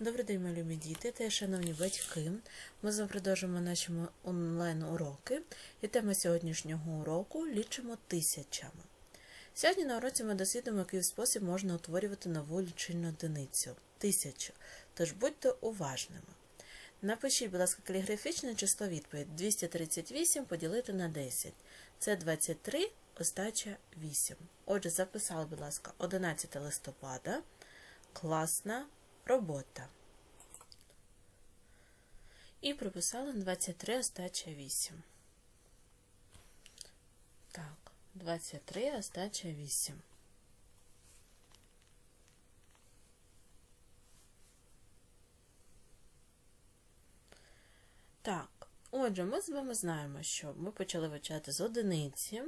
Добрий день, мої любі діти та шановні батьки. Ми з вами продовжуємо наші онлайн-уроки. І тема сьогоднішнього уроку лічимо тисячами. Сьогодні на уроці ми дослідимо, який спосіб можна утворювати нову лічильну одиницю тисячу. Тож будьте уважними. Напишіть, будь ласка, каліграфічне число відповідь 238 поділити на 10. Це 23, остача 8. Отже, записали, будь ласка, 11 листопада. Класна робота. І прописали 23 остача 8. Так, 23 остача 8. Так, отже, ми з вами знаємо, що ми почали вивчати з одиниці.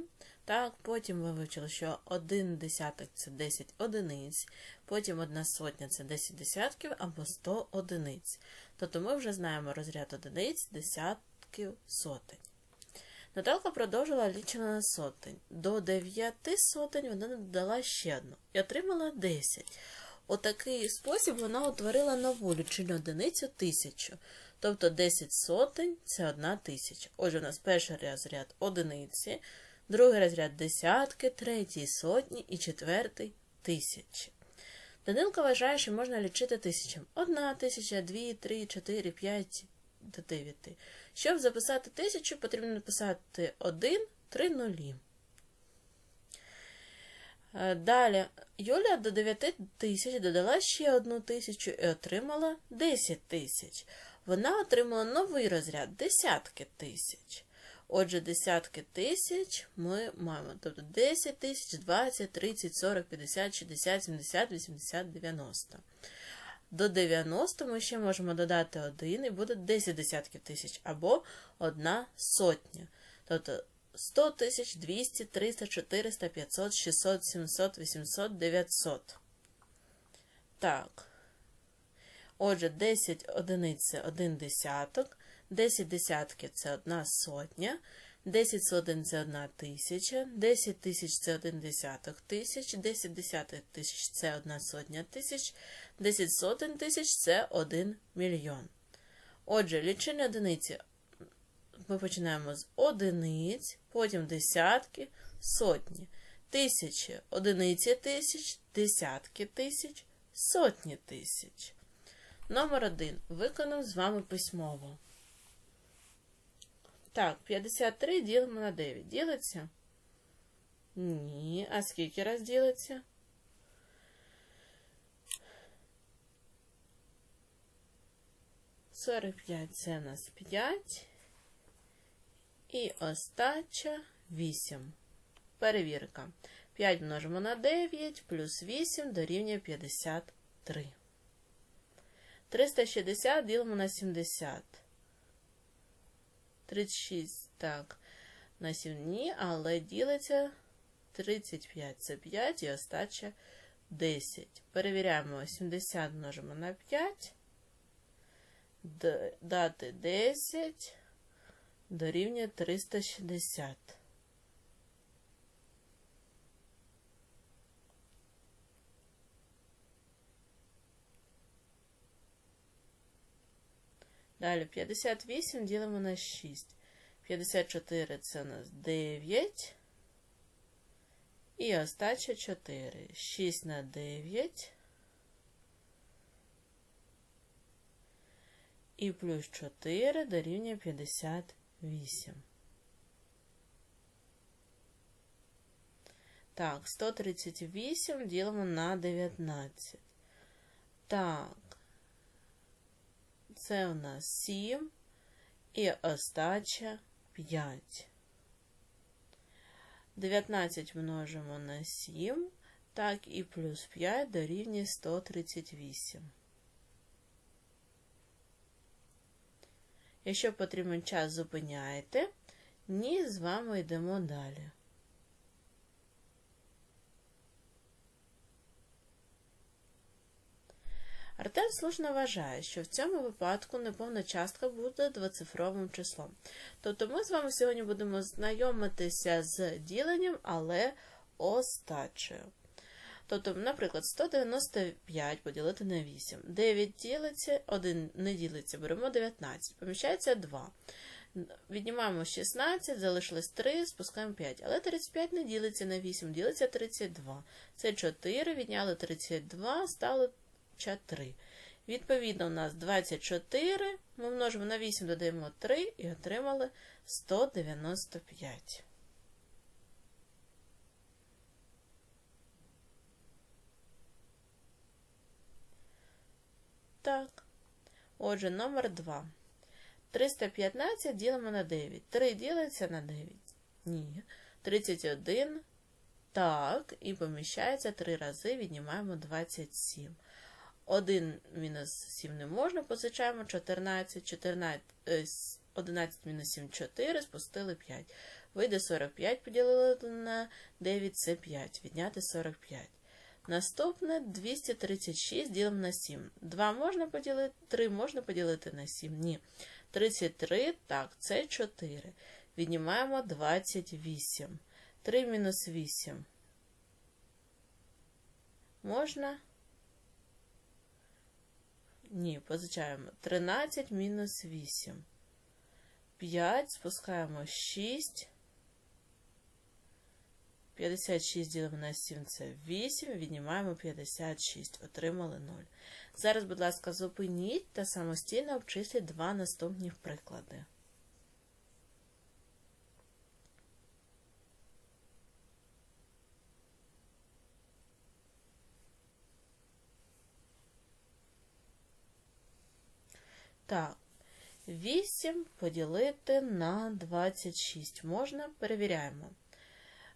Так, потім ми вивчили, що один десяток це 10 одиниць, потім одна сотня це 10 десятків або 100 одиниць. Тобто ми вже знаємо розряд одиниць, десятків, сотень. Наталка продовжила лічення на сотень. До 9 сотень вона додала ще одну і отримала 10. У такий спосіб вона утворила нову лічильну одиницю тисячу. Тобто 10 сотень це одна тисяча. Отже, у нас перший розряд одиниці, другий розряд десятки, третій сотні і четвертий тисячі. Данилка вважає, що можна лічити тисячам. Одна тисяча, дві, три, чотири, п'ять до дев'яти. Щоб записати тисячу, потрібно написати один, три нулі. Е, Далі Юля до 9 тисяч додала ще одну тисячу і отримала 10 тисяч. Вона отримала новий розряд десятки тисяч. Отже, десятки тисяч ми маємо. Тобто 10 тисяч, 20, 30, 40, 50, 60, 70, 80, 90. До 90 ми ще можемо додати 1 і буде 10 десятків тисяч або 1 сотня. Тобто 100 тисяч, 200, 300, 400, 500, 600, 700, 800, 900. Так. Отже, 10 одиниць 1 десяток, 10 десятків це 1 сотня, 10 сотень це 1 тисяча, 10 тисяч це 1 десяток тисяч, 10 десятих тисяч це 1 сотня тисяч, 10 сотень тисяч це 1 мільйон. Отже, лічильні одиниці ми починаємо з одиниць, потім десятки, сотні, тисячі, одиниці тисяч, десятки тисяч, сотні тисяч. Номер один. Виконав з вами письмово. Так, 53 ділимо на 9. Ділиться? Ні. А скільки раз ділиться? Сорок п'ять це у нас 5. І остача 8. Перевірка. 5 множимо на 9 плюс 8 дорівнює 53. 360 ділимо на 70. 36, так, на 7 дні, але ділиться 35. Це 5 і остача 10. Перевіряємо 70 множимо на 5. Дати 10 дорівнює 360. Далі 58 ділимо на 6. 54 це у нас 9. І остача 4. 6 на 9. І плюс 4 дорівнює 58. Так, 138 ділимо на 19. Так. Це у нас 7 і остача 5. 19 множимо на 7, так і плюс 5 дорівнює 138. Якщо потрібен час, зупиняйте. Ні, з вами йдемо далі. Артем слушно вважає, що в цьому випадку неповна частка буде двоцифровим числом. Тобто ми з вами сьогодні будемо знайомитися з діленням, але остачею. Тобто, наприклад, 195 поділити на 8. 9 ділиться, 1 не ділиться, беремо 19. Поміщається 2. Віднімаємо 16, залишилось 3, спускаємо 5. Але 35 не ділиться на 8, ділиться 32. Це 4, відняли 32, стало 3. Відповідно, у нас 24, ми множимо на 8, додаємо 3 і отримали 195. Так. Отже, номер 2. 315 ділимо на 9. 3 ділиться на 9. Ні. 31. Так, і поміщається 3 рази, віднімаємо 27. 1 мінус 7 не можна, позичаємо 14, 14 11 мінус 7 4, спустили 5. Вийде 45, поділили на 9, це 5. Відняти 45. Наступне 236 ділимо на 7. 2 можна поділити, 3 можна поділити на 7. Ні. 33, так, це 4. Віднімаємо 28. 3 мінус 8. Можна? Ні, позичаємо. 13 мінус 8. 5, спускаємо 6. 56 ділимо на 7 це 8, віднімаємо 56, отримали 0. Зараз, будь ласка, зупиніть та самостійно обчисліть два наступні приклади. Так, 8 поділити на 26. Можна? Перевіряємо.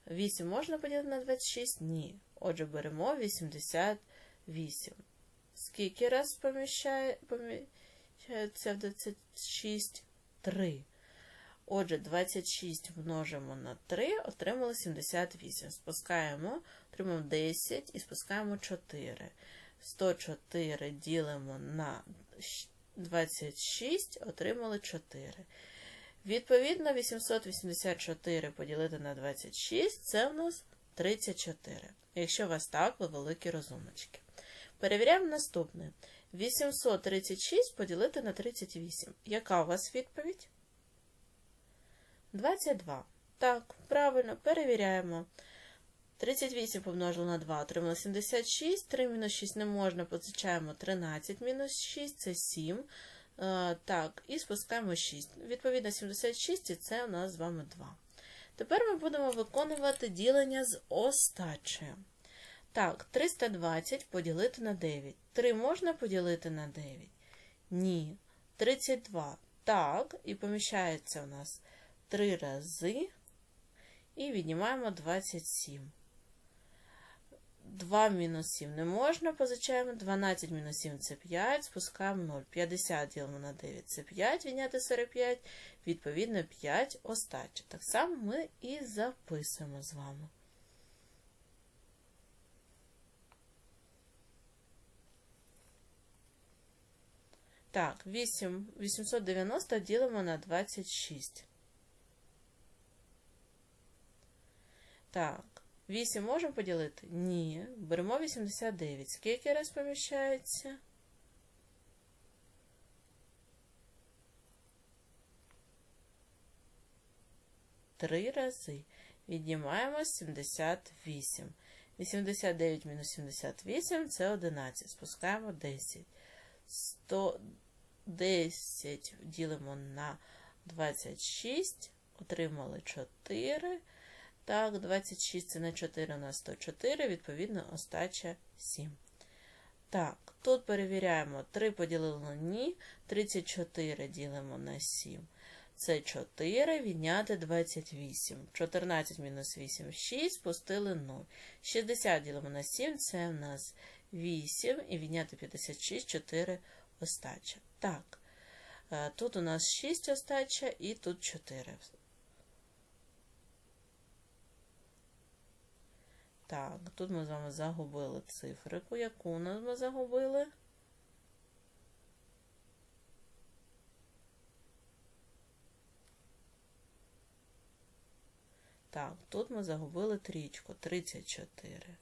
8 можна поділити на 26? Ні. Отже, беремо 88. Скільки раз поміщає, поміщається в 26? 3. Отже, 26 множимо на 3, отримали 78. Спускаємо, отримаємо 10 і спускаємо 4. 104 ділимо на 26, отримали 4. Відповідно, 884 поділити на 26 це у нас 34. Якщо у вас так, ви великі розумнички. Перевіряємо наступне. 836 поділити на 38. Яка у вас відповідь? 22. Так, правильно, перевіряємо. 38 помножили на 2, отримали 76. 3 мінус 6 не можна, позичаємо 13 мінус 6, це 7. Е, так, і спускаємо 6. Відповідно, 76 і це у нас з вами 2. Тепер ми будемо виконувати ділення з остачею. Так, 320 поділити на 9. 3 можна поділити на 9? Ні. 32. Так, і поміщається у нас 3 рази. І віднімаємо 27. 2 мінус 7 не можна, позичаємо. 12 мінус 7 це 5, спускаємо 0. 50 ділимо на 9 це 5, відняти 45, відповідно 5 остача. Так само ми і записуємо з вами. Так, 8, 890 ділимо на 26. Так, 8 можемо поділити? Ні. Беремо 89. Скільки раз поміщається? Три рази. Віднімаємо 78. 89 мінус 78 це 11. Спускаємо 10. 110 ділимо на 26. Отримали 4. Так, 26 це на 4 на 104, відповідно, остача 7. Так, тут перевіряємо 3 поділили на ні, 34 ділимо на 7. Це 4, відняти 28. 14 мінус 8 6, спустили 0. 60 ділимо на 7, це в нас 8, і відняти 56, 4 остача. Так, е, тут у нас 6 остача і тут 4. Так, тут ми з вами загубили цифрику. Яку нас ми загубили? Так, тут ми загубили трічку 34.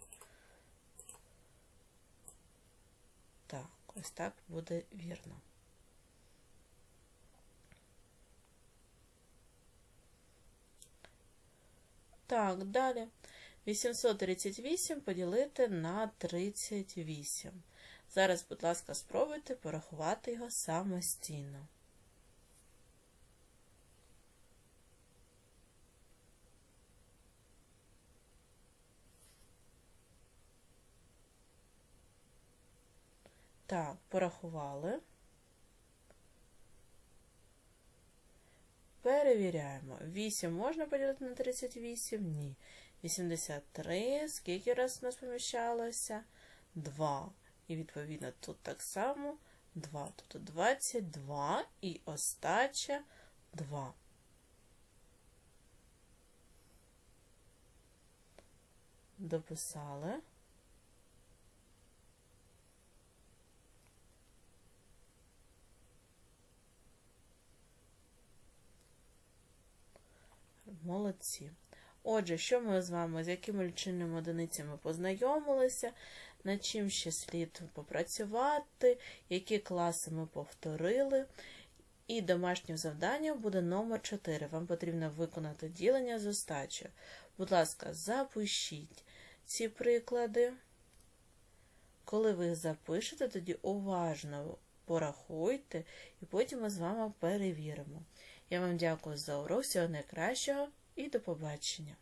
Ось так буде вірно. Так, далі. 838 поділити на 38. Зараз, будь ласка, спробуйте порахувати його самостійно. Так, порахували. Перевіряємо. 8 можна поділити на 38? Ні. 83. Скільки раз у нас поміщалося? 2. І відповідно тут так само 2. Тобто 22 і остача 2. Дописали. Молодці. Отже, що ми з вами, з якими лічильними одиницями познайомилися, над чим ще слід попрацювати, які класи ми повторили. І домашнє завдання буде номер 4. Вам потрібно виконати ділення з остачею. Будь ласка, запишіть ці приклади. Коли ви їх запишете, тоді уважно порахуйте, і потім ми з вами перевіримо. Я вам дякую за урок, всього найкращого і до побачення!